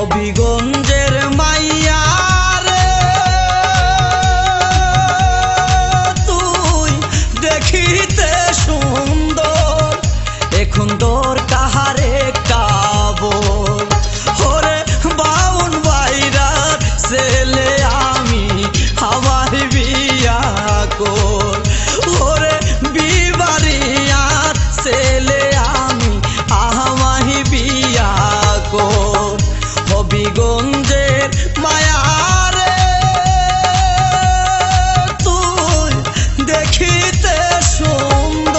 হবিগঞ্জ দেখিতে সুন্দর।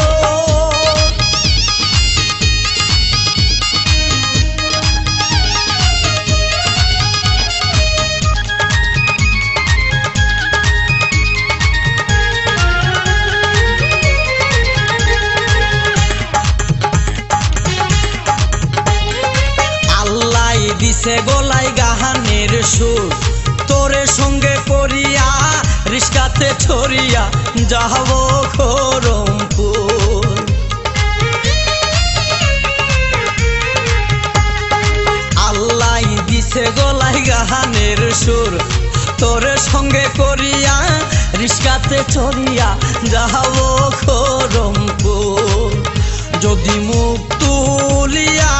আল্লাহ দিছে গোলাই গাহানের সুর। তোরে সঙ্গে করিয়া, রিস্কাতে ছড়িয়া যাব খরমপুর আল্লাহ দিছে গোলাই গাহানের সুর, তোরে সঙ্গে করিয়া, রিস্কাতে চড়িয়া যাব খরমপুর যদি মুখ তুলিয়া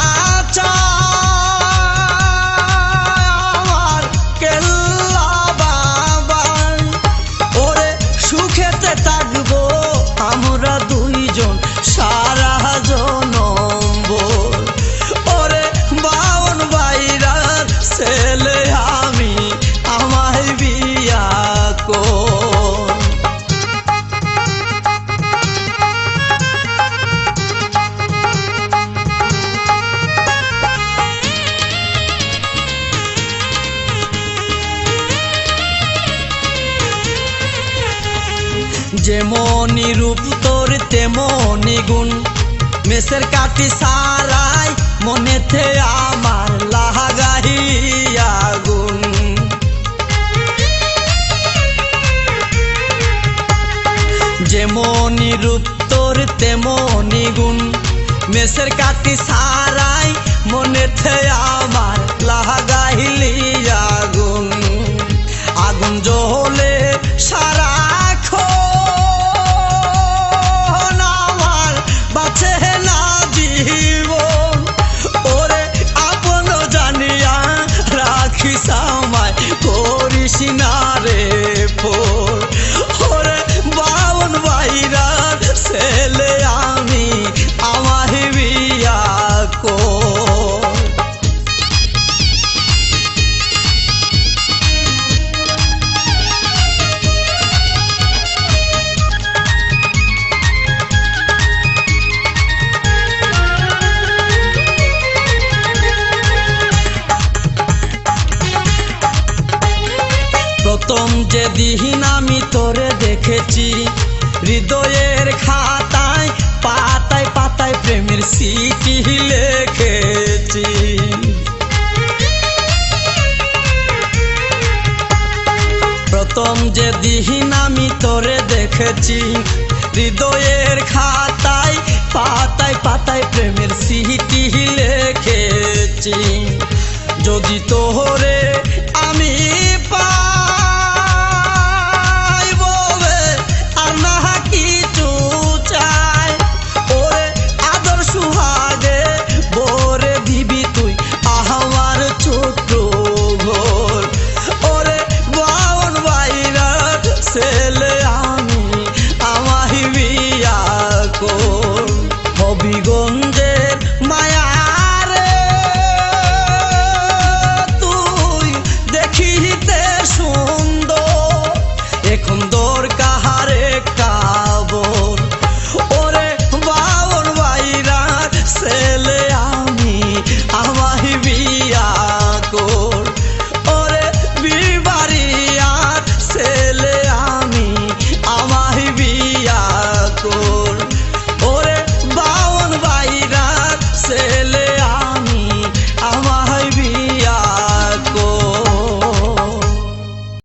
যেমনি রূপ তোর তেমনি গুণ। মেসের কাটি সারাই মনেতে আমার গুণ। যেমনি রূপ তোর তেমনি গুণ। মেসের কাটি সারাই মনেতে আমার বাইরার ছেলে আমি আমার বিয়া কর। প্রথম যে দিন আমি তোরে দেখেছি হৃদয়ের খাতায়, পাতায় পাতায় প্রেমের সিটি লিখেছি। প্রথম যে দিহিন আমি তোরে দেখেছি, হৃদয়ের খাতায়, পাতায় পাতায় প্রেমের সিটি লিখেছি।